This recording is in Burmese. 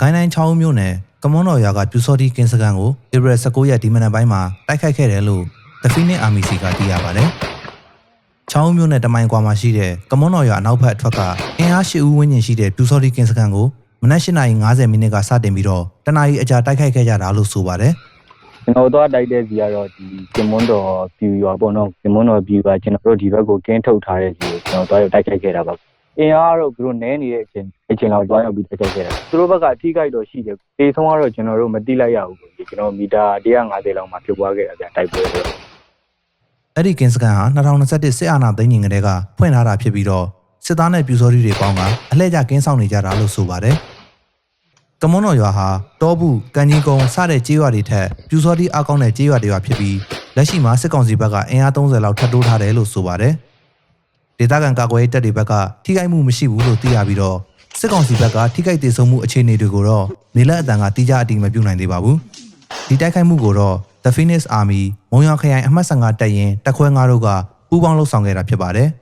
ကိုင်းတိုင်း6ဦးမြို့နယ်ကမွန်တော်ရွာကပြူစောတိကင်းစကန်ကိုဧပြီ19ရက်ဒီမနက်ပိုင်းမှာတိုက်ခိုက်ခဲ့တယ်လို့ The Phoenix Army စီကသိရပါတယ်။6ဦးမြို့နယ်တမိုင်ကွာမှာရှိတဲ့ကမွန်တော်ရွာအနောက်ဘက်အထွက်ကအင်အား10ဦးဝန်းကျင်ရှိတဲ့ပြူစောတိကင်းစကန်ကိုမနက်8:50မိနစ်ကစတင်ပြီးတော့တနာရီအကြာတိုက်ခိုက်ခဲ့ကြတာလို့ဆိုပါတယ်။ကျွန်တော်တို့တိုက်တဲ့စီကတော့ဒီကင်မွန်းတော်ပြူရွာပေါ့နော်ကင်မွန်းတော်ပြူကကျွန်တော်တို့ဒီဘက်ကိုကင်းထုတ်ထားတဲ့စီကိုကျွန်တော်တို့တိုက်ခိုက်ခဲ့တာပါ အင်အားကတော့သူတို့နဲနေတဲ့အချိန်အချိန်လောက်တွားရောက်ပြီးတိုက်ခိုက်ခဲ့တာသူတို့ဘက်ကအထိခိုက်တော့ရှိတယ်တေဆုံးကတော့ကျွန်တော်တို့မတိလိုက်ရဘူးပေါ့ကျွန်တော်မီတာ150လောက်မှဖြစ်ပွားခဲ့တာဗျတိုက်ပွဲဆိုတော့အဲ့ဒီကင်းစကန်ဟာ2021စစ်အာဏာသိမ်းချိန်ကတည်းကဖွင့်ထားတာဖြစ်ပြီးတော့စစ်သားနဲ့ပြူစောတိတွေပေါင်းကအလှည့်ကျကင်းဆောင်နေကြတာလို့ဆိုပါတယ်။ကမွန်တော်ရွာဟာတောဘူး၊ကန်ကြီးကုန်းစတဲ့ကြေးရွာတွေထက်ပြူစောတိအကောင်းတဲ့ကြေးရွာတွေရွာဖြစ်ပြီးလက်ရှိမှာစစ်ကောင်စီဘက်ကအင်အား30လောက်ထပ်တိုးထားတယ်လို့ဆိုပါတယ်။ ဒေသခံကာကွယ်ရေးတပ်တွေဘက်ကထိခိုက်မှုမရှိဘူးလို့သိရပြီးတော့စစ်ကောင်စီဘက်ကထိခိုက်ဒေဆုံးမှုအခြေအနေတွေကိုတော့နေလက်အတန်ကတိကျအတိမပြုနိုင်သေးပါဘူး။ဒီတိုက်ခိုက်မှုကိုတော့ The Phoenix Army မုံရခရိုင်အမှတ်15တပ်ရင်းတပ်ခွဲ9တို့ကပူးပေါင်းလှုပ်ဆောင်ခဲ့တာဖြစ်ပါတယ်။